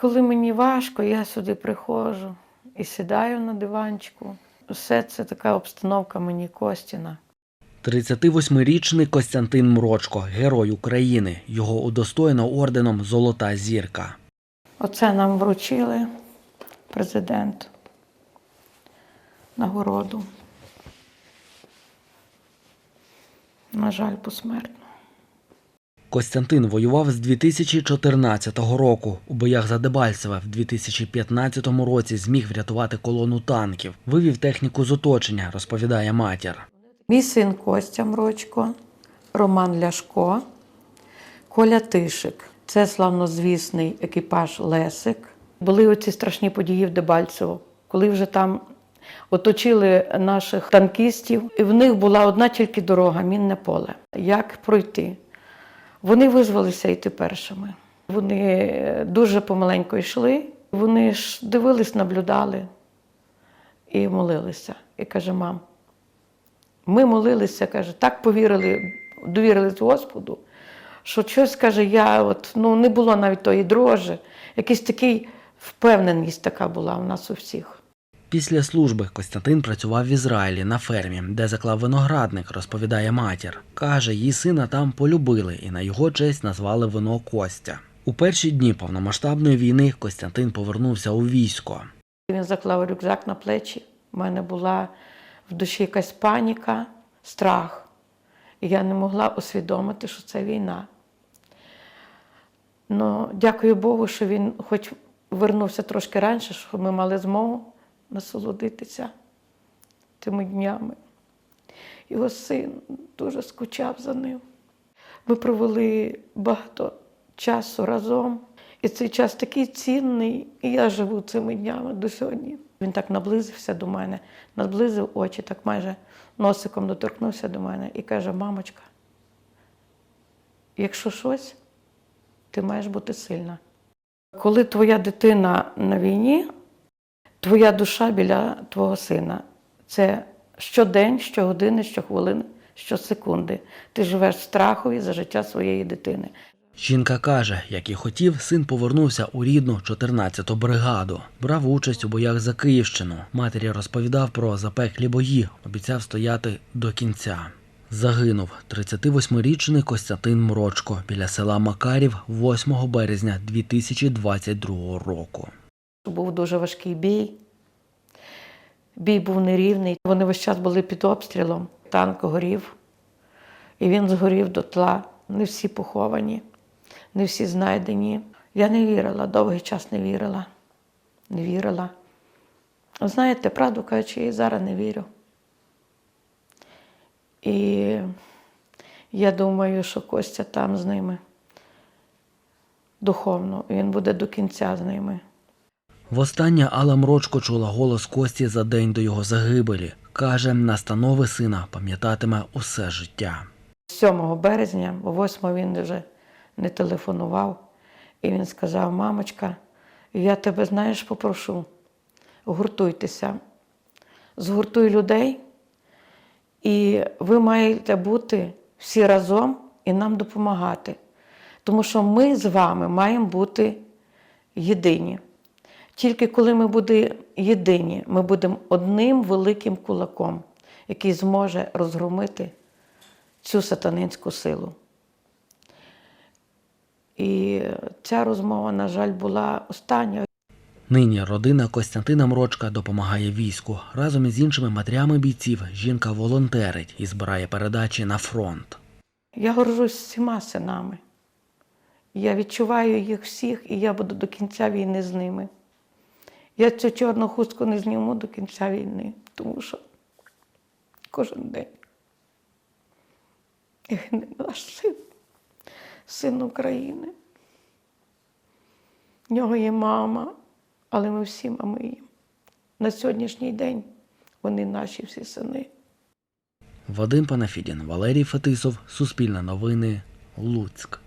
Коли мені важко, я сюди приходжу і сідаю на диванчику. Все це така обстановка мені Костіна. 38-річний Костянтин Мрочко, герой України. Його удостоєно орденом Золота зірка. Оце нам вручили президент нагороду. На жаль, посмертно. Костянтин воював з 2014 року. У боях за Дебальцеве в 2015 році зміг врятувати колону танків. Вивів техніку з оточення, розповідає матір. Мій син Костя Мрочко, Роман Ляшко, Коля Тишик. Це славнозвісний екіпаж Лесик. Були оці страшні події в Дебальцево, коли вже там оточили наших танкістів, і в них була одна тільки дорога мінне поле. Як пройти? Вони визвалися йти першими. Вони дуже помаленько йшли. Вони ж дивились, наблюдали і молилися. І каже, мам, ми молилися, каже, так повірили, довірились Господу, що щось каже, я от, ну, не було навіть тої дрожі. Якийсь такий впевненість така була у нас у всіх. Після служби Костянтин працював в Ізраїлі на фермі, де заклав виноградник, розповідає матір. Каже, її сина там полюбили і на його честь назвали вино Костя. У перші дні повномасштабної війни Костянтин повернувся у військо. Він заклав рюкзак на плечі. У мене була в душі якась паніка, страх. Я не могла усвідомити, що це війна. Ну, дякую Богу, що він хоч вернувся трошки раніше, що ми мали змогу насолодитися тими днями. Його син дуже скучав за ним. Ми провели багато часу разом. І цей час такий цінний, і я живу цими днями до сьогодні. Він так наблизився до мене, наблизив очі, так майже носиком доторкнувся до мене і каже: мамочка, якщо щось, ти маєш бути сильна. Коли твоя дитина на війні, твоя душа біля твого сина. Це щодень, щогодини, щохвилини, щосекунди. Ти живеш страхові за життя своєї дитини. Жінка каже, як і хотів, син повернувся у рідну 14-ту бригаду. Брав участь у боях за Київщину. Матері розповідав про запеклі бої, обіцяв стояти до кінця. Загинув 38-річний Костянтин Мрочко біля села Макарів 8 березня 2022 року. Був дуже важкий бій. Бій був нерівний. Вони весь час були під обстрілом. Танк горів, і він згорів до тла. Не всі поховані, не всі знайдені. Я не вірила, довгий час не вірила. Не вірила. Знаєте, правду кажучи, я і зараз не вірю. І я думаю, що Костя там з ними духовно, він буде до кінця з ними. Востаннє Алла Мрочко чула голос Кості за день до його загибелі. Каже, настанови сина пам'ятатиме усе життя. 7 березня, о 8 він вже не телефонував, і він сказав: Мамочка, я тебе, знаєш, попрошу, гуртуйтеся, згуртуй людей, і ви маєте бути всі разом і нам допомагати. Тому що ми з вами маємо бути єдині. Тільки коли ми будемо єдині, ми будемо одним великим кулаком, який зможе розгромити цю сатанинську силу. І ця розмова, на жаль, була остання. Нині родина Костянтина Мрочка допомагає війську. Разом із іншими матерями бійців жінка волонтерить і збирає передачі на фронт. Я горжусь всіма синами. Я відчуваю їх всіх, і я буду до кінця війни з ними. Я цю чорну хустку не зніму до кінця війни, тому що кожен день гине наш син, син України. В нього є мама, але ми всі мами їм. На сьогоднішній день вони наші всі сини. Вадим Панафідін, Валерій Фетисов, Суспільне новини, Луцьк.